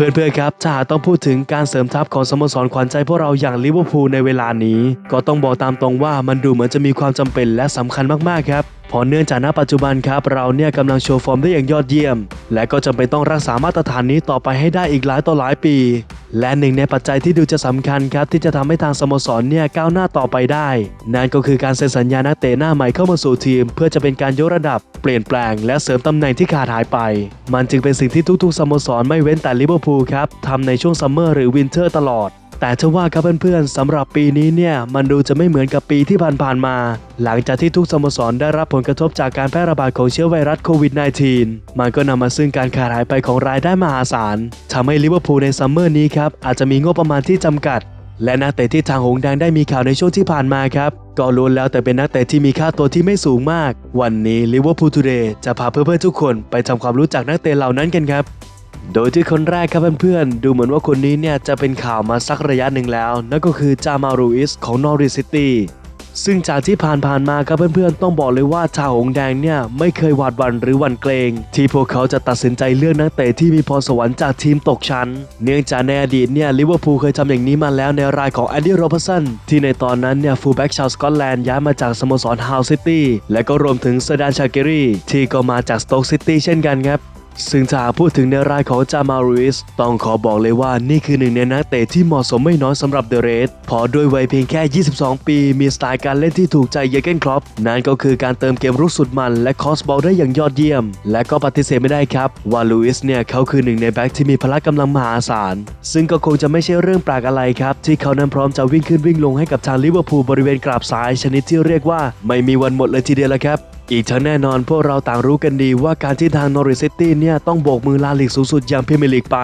เพื่อนๆครับถ้าต้องพูดถึงการเสริมทัพของสโมสรขวัญใจพวกเราอย่างลิเวอร์พูลในเวลานี้ ก็ต้องบอกตามตรงว่ามันดูเหมือนจะมีความจำเป็นและสำคัญมากๆครับเพอเนื่องจากณปัจจุบันครับเราเนี่ยกำลังโชว์ฟอร์มได้อย่างยอดเยี่ยม และก็จำเป็นต้องรักษามาตรฐานนี้ต่อไปให้ได้อีกหลายต่อหลายปี และหนึ่งในปัจจัยที่ดูจะสำคัญครับที่จะทำให้ทางสโมสรเนี่ยก้าวหน้าต่อไปได้ นั่นก็คือการเซ็นสัญญานักเตะหน้าใหม่เข้ามาสู่ทีม เพื่อจะเป็นการยกระดับเปลี่ยนแปลง และเสริมตำแหน่งที่ขาดหายไป มันจึงเป็นสิ่งที่ทุกๆสโมสรไม่เว้นแต่ลิเวอร์พูลครับทำในช่วงซัมเมอร์หรือวินเทอร์ตลอด แต่ถ้าว่าครับเพื่อนๆสำหรับปีนี้เนี่ยมันดูจะไม่เหมือนกับปีที่ผ่านๆมา หลังจากที่ทุกสโมสรได้รับผลกระทบจากการแพร่ระบาดของเชื้อไวรัสโควิด -19 มันก็นำมาซึ่งการขาดหายไปของรายได้มหาศาลทำให้ลิเวอร์พูลในซัมเมอร์นี้ครับอาจจะมีงบประมาณที่จำกัด และนักเตะที่ทางหงส์แดงได้มีข่าวในช่วงที่ผ่านมาครับก็ล้วนแล้วแต่เป็นนักเตะที่มีค่าตัวที่ไม่สูงมาก วันนี้ลิเวอร์พูลทูเดย์จะพาเพื่อนๆทุกคนไปทำความรู้จักนักเตะเหล่านั้นกันครับ โดยที่คนแรกครับเพื่อนๆ ดูเหมือนว่าคนนี้เนี่ยจะเป็นข่าวมาสักระยะหนึ่งแล้ว นั่นก็คือจามารูอิสของนอริสซิตี้ซึ่งจากที่ผ่านๆมาครับเพื่อนๆ ต้องบอกเลยว่าชาวหงแดงเนี่ยไม่เคยหวาดหวั่นหรือหวั่นเกรง ที่พวกเขาจะตัดสินใจเลือกนักเตะที่มีพรสวรรค์จากทีมตกชั้น เนื่องจากในอดีตเนี่ยลิเวอร์พูลเคยทำอย่างนี้มาแล้วในรายของแอนดี้โรเบร์สันที่ในตอนนั้นเนี่ยฟูลแบ็กชาวสกอตแลนด์ย้ายมาจากสโมสรฮาวซิตี้และก็รวมถึงเซดานชาเกรีที่ก็มาจากสโต๊กซิตี้เช่นกันครับ ซึ่งถ้าหากพูดถึงในรายของจามารูอิสต้องขอบอกเลยว่านี่คือหนึ่งในนักเตะที่เหมาะสมไม่น้อยสำหรับเดอะเรสพอด้วยวัยเพียงแค่ 22 ปี มีสไตล์การเล่นที่ถูกใจเยเกนครอปนั่นก็คือการเติมเกมรุกสุดมัน และคอสบอลได้อย่างยอดเยี่ยม และก็ปฏิเสธไม่ได้ครับว่าลูอิสเนี่ยเขาคือหนึ่งในแบ็คที่มีพละกำลังมหาศาล ซึ่งก็คงจะไม่ใช่เรื่องแปลกอะไรครับ ที่เขานั้นพร้อมจะวิ่งขึ้นวิ่งลงให้กับทางลิเวอร์พูลบริเวณกราบซ้ายชนิดที่เรียกว่าไม่มีวันหมดเลยทีเดียวละครับ อีกทั้งแน่นอนพวกเราต่างรู้กันดีว่าการที่ทางนอริซิตี้เนี่ยต้องโบกมือลาลีกสูงสุดอย่างพรีเมียร์ลีกไป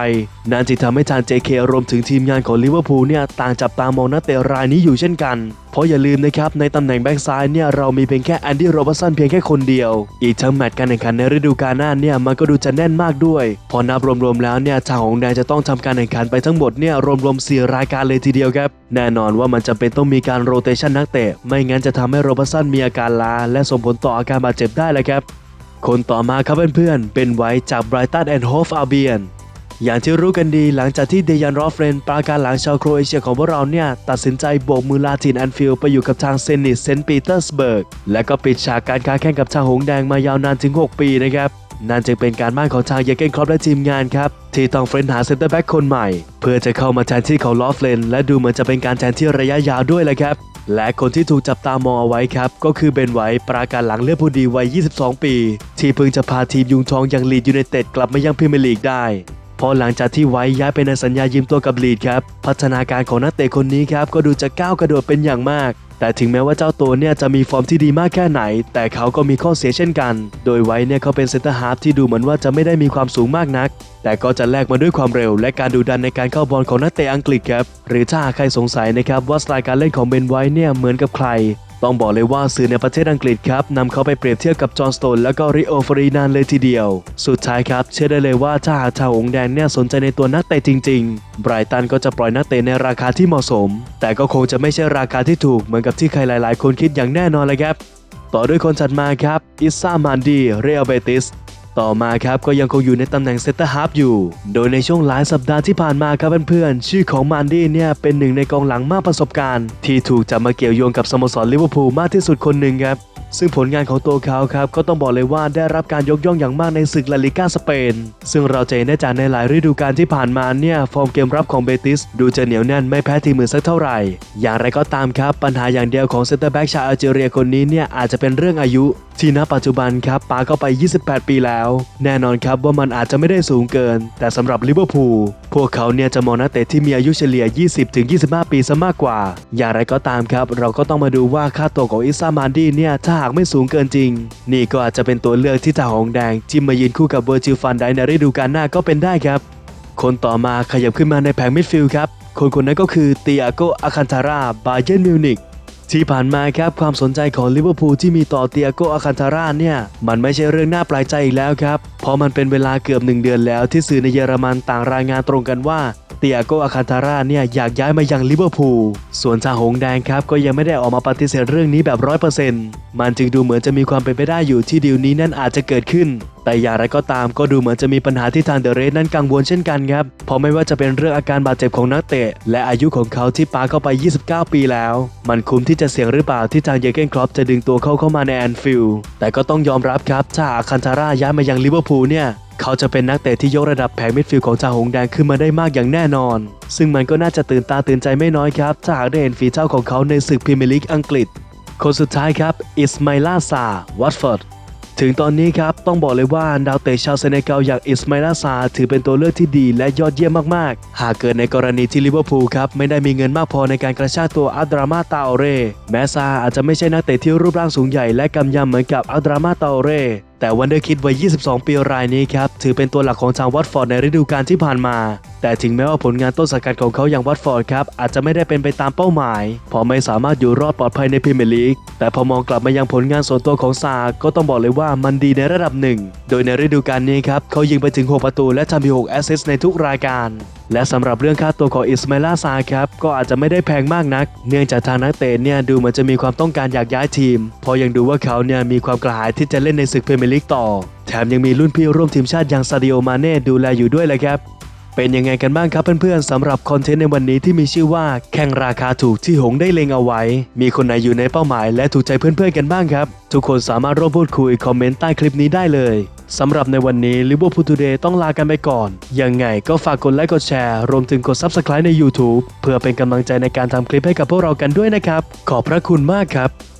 นั่นจึงทำให้ทาง JK รวมถึงทีมงานของลิเวอร์พูลเนี่ยต่างจับตามองนักเตะรายนี้อยู่เช่นกัน เพราะอย่าลืมนะครับในตำแหน่งแบ็กซ้ายเนี่ยเรามีเพียงแค่แอนดี้โรบร์สันเพียงแค่คนเดียว อีกทั้งแมตช์การแข่งขันในฤดูกาลหน้าเนี่ยมันก็ดูจะแน่นมากด้วย พอนับรวมๆแล้วเนี่ยทางของแดงจะต้องทำการแข่งขันไปทั้งหมดเนี่ยรวมๆ4รายการเลยทีเดียวครับ แน่นอนว่ามันจำเป็นต้องมีการโรเตชันนักเตะ ไม่งั้นจะทำให้โรบร์สันมีอาการล้าและส่งผลต่ออาการบาดเจ็บได้เลยครับ คนต่อมาครับเพื่อนๆเป็นไว้จากไบรตันแอนด์โฮฟอาเบียน อย่างที่รู้กันดีหลังจากที่เดยันรอฟเรนปราการหลังชาวโครเอเชียของพวกเราเนี่ย ตัดสินใจโบกมือลาทินแอนฟิลไปอยู่กับทางเซนิตเซนต์ปีเตอร์สเบิร์ก และก็ปิดฉากการค้าแข่งกับทางหงส์แดงมายาวนานถึง 6 ปีนะครับนั่นจึงเป็นการบ้านของทางเยเกนครอปและทีมงานครับ ที่ต้องเฟ้นหาเซนเตอร์แบ็กคนใหม่ เพื่อจะเข้ามาแทนที่ของลอฟเลนและดูเหมือนจะเป็นการแทนที่ระยะยาวด้วยแหละครับ และคนที่ถูกจับตามองเอาไว้ครับ ก็คือเบนไวท์ปราการหลังเลือดผู้ดีวัย 22 ปี ที่เพิ่งจะพาทีมยุงทองอย่างลีดยูไนเต็ดกลับมายังพรีเมียร์ลีกได้ พอหลังจากที่ไว้ย้ายไปในสัญญายืมตัวกับลีดครับ พัฒนาการของนักเตะคนนี้ครับก็ดูจะก้าวกระโดดเป็นอย่างมาก แต่ถึงแม้ว่าเจ้าตัวเนี่ยจะมีฟอร์มที่ดีมากแค่ไหน แต่เขาก็มีข้อเสียเช่นกัน โดยไว้เนี่ยเขาเป็นเซนเตอร์ฮาร์ฟที่ดูเหมือนว่าจะไม่ได้มีความสูงมากนัก แต่ก็จะแลกมาด้วยความเร็ว และการดูดันในการเข้าบอลของนักเตะอังกฤษครับ หรือถ้าใครสงสัยนะครับว่าสไตล์การเล่นของเบนไว้เนี่ยเหมือนกับใคร ต้องบอกเลยว่าสื่อในประเทศอังกฤษครับนำเขาไปเปรียบเทียบกับจอห์นสโตนและก็ริโอฟรีนานเลยทีเดียว สุดท้ายครับ เชื่อได้เลยว่าถ้าหากชาวองแดงเนี่ยสนใจในตัวนักเตะจริงๆไบรตันก็จะปล่อยนักเตะในราคาที่เหมาะสม แต่ก็คงจะไม่ใช่ราคาที่ถูกเหมือนกับที่ใครหลาย ๆ คนคิดอย่างแน่นอนเลยครับ ต่อด้วยคนถัดมาครับอิซามานดีเรอัลเบติส ต่อมาครับก็ยังคงอยู่ในตำแหน่งเซตเตอร์ฮาร์ฟอยู่ โดยในช่วงหลายสัปดาห์ที่ผ่านมาครับเพื่อนๆ ชื่อของมานดี้เนี่ยเป็นหนึ่งในกองหลังมากประสบการณ์ ที่ถูกจับมาเกี่ยวโยงกับสโมสรลิเวอร์พูลมากที่สุดคนหนึ่งครับ ซึ่งผลงานของตัวเขาครับก็ต้องบอกเลยว่าได้รับการยกย่องอย่างมากในศึกลาลิก้าสเปน ซึ่งเราจะเห็นได้จากในหลายฤดูกาลที่ผ่านมาเนี่ยฟอร์มเกมรับของเบติสดูจะเหนียวแน่นไม่แพ้ทีมอื่นสักเท่าไหร่ อย่างไรก็ตามครับปัญหาอย่างเดียวของเซนเตอร์แบ็กชาวอัลจีเรียคนนี้เนี่ยอาจจะเป็นเรื่องอายุ ที่ณปัจจุบันครับปาเข้าไป 28 ปีแล้ว แน่นอนครับว่ามันอาจจะไม่ได้สูงเกิน แต่สำหรับลิเวอร์พูลพวกเขาเนี่ยจะมองนักเตะที่มีอายุเฉลี่ย 20-25 ปีซะมากกว่า อย่างไรก็ตามครับ เราก็ต้องมาดูว่าค่าตัวของอิซามานดี้เนี่ยถ้าากไม่สูงเกินจริง นี่ก็อาจจะเป็นตัวเลือกที่ทาหงแดงที่มมายืนคู่กับเวอร์จิลฟันไดในฤดูกาลหน้าก็เป็นได้ครับ คนต่อมาขยับขึ้นมาในแผงมิดฟิลด์ครับ คนคนนั้นก็คือเตียโกอาคันทาราบาเยนมิวนิกที่ผ่านมาครับความสนใจของลิเวอร์พูลที่มีต่อเตียโกอาคันทาราเนี่ยมันไม่ใช่เรื่องน่าปลกใจอีกแล้วครับ เพราะมันเป็นเวลาเกือบหนึ่งเดือนแล้วที่สื่อในเยอรมันต่างรายงานตรงกันว่า เตียโกอาคันทาร่าเนี่ยอยากย้ายมายังลิเวอร์พูล ส่วนทาหงแดงครับก็ยังไม่ได้ออกมาปฏิเสธเรื่องนี้แบบร้อยเปอร์เซ็นต์มันจึงดูเหมือนจะมีความเป็นไปได้อยู่ที่ดีลนี้นั่นอาจจะเกิดขึ้น แต่อย่างไรก็ตามก็ดูเหมือนจะมีปัญหาที่ทางเดอะเรสนั้นกังวลเช่นกันครับเพราะไม่ว่าจะเป็นเรื่องอาการบาดเจ็บของนักเตะ และอายุของเขาที่ปาเข้าไป 29 ปีแล้ว มันคุ้มที่จะเสี่ยงหรือเปล่าที่ทางเยเกนครอปจะดึงตัวเขาเข้ามาในแอนฟิลด์แต่ก็ต้องยอมรับครับถ้าอาคันทาร่าย้ายมายังลิเวอร์พูลเนี่ย เขาจะเป็นนักเตะที่ยกระดับแผงมิดฟิลด์ของชาหงแดงขึ้นมาได้มากอย่างแน่นอน ซึ่งมันก็น่าจะตื่นตาตื่นใจไม่น้อยครับถ้าหากได้เห็นฝีเท้าของเขาในศึกพรีเมียร์ลีกอังกฤษ คนสุดท้ายครับอิสมาอิลาซาวัตฟอร์ดถึงตอนนี้ครับต้องบอกเลยว่าดาวเตะชาวเซเนกัลอย่างอิสมาอิลาซาถือเป็นตัวเลือกที่ดีและยอดเยี่ยมมากๆ หากเกิดในกรณีที่ลิเวอร์พูลครับไม่ได้มีเงินมากพอในการกระชากตัวอัลดรามาตาอเรแม้ซาอาจจะไม่ใช่นักเตะที่รูปร่างสูงใหญ่และกำยำเหมือนกับอัลดรามาตาอเร แต่วันเดอร์คิดวัย 22 ปีรายนี้ครับ ถือเป็นตัวหลักของทางวัตฟอร์ดในฤดูกาลที่ผ่านมา แต่ถึงแม้ว่าผลงานต้นสังกัดของเขาอย่างวัตฟอร์ดครับ อาจจะไม่ได้เป็นไปตามเป้าหมายเพราะไม่สามารถอยู่รอดปลอดภัยในพรีเมียร์ลีก แต่พอมองกลับมายังผลงานส่วนตัวของซาก็ต้องบอกเลยว่ามันดีในระดับหนึ่ง โดยในฤดูกาลนี้ครับเขายิงไปถึง 6 ประตูและทำไป6แอสซิสต์ในทุกรายการ และสำหรับเรื่องค่าตัวของอิสมาลาซาครับก็อาจจะไม่ได้แพงมากนัก เนื่องจากทางนักเตะเนี่ยดูเหมือนจะมีความต้องการอยากย้ายทีม พอยังดูว่าเขาเนี่ยมีความกระหายที่จะเล่นในศึกพรีเมียร์ลีกต่อ แถมยังมีรุ่นพี่ร่วมทีมชาติอย่างซาดิโอมาเน่ดูแลอยู่ด้วยเลยครับ เป็นยังไงกันบ้างครับเพื่อนๆสำหรับคอนเทนต์ในวันนี้ที่มีชื่อว่าแข่งราคาถูกที่หงได้เลงเอาไว้ มีคนไหนอยู่ในเป้าหมายและถูกใจเพื่อนๆกันบ้างครับ ทุกคนสามารถร่วมพูดคุยคอมเมนต์ใต้คลิปนี้ได้เลยสำหรับในวันนี้ลิเวอร์พูลทูเดย์ต้องลากันไปก่อน ยังไงก็ฝากกดไลค์กดแชร์รวมถึงกด Subscribe ใน YouTube เพื่อเป็นกำลังใจในการทำคลิปให้กับพวกเรากันด้วยนะครับ ขอบพระคุณมากครับ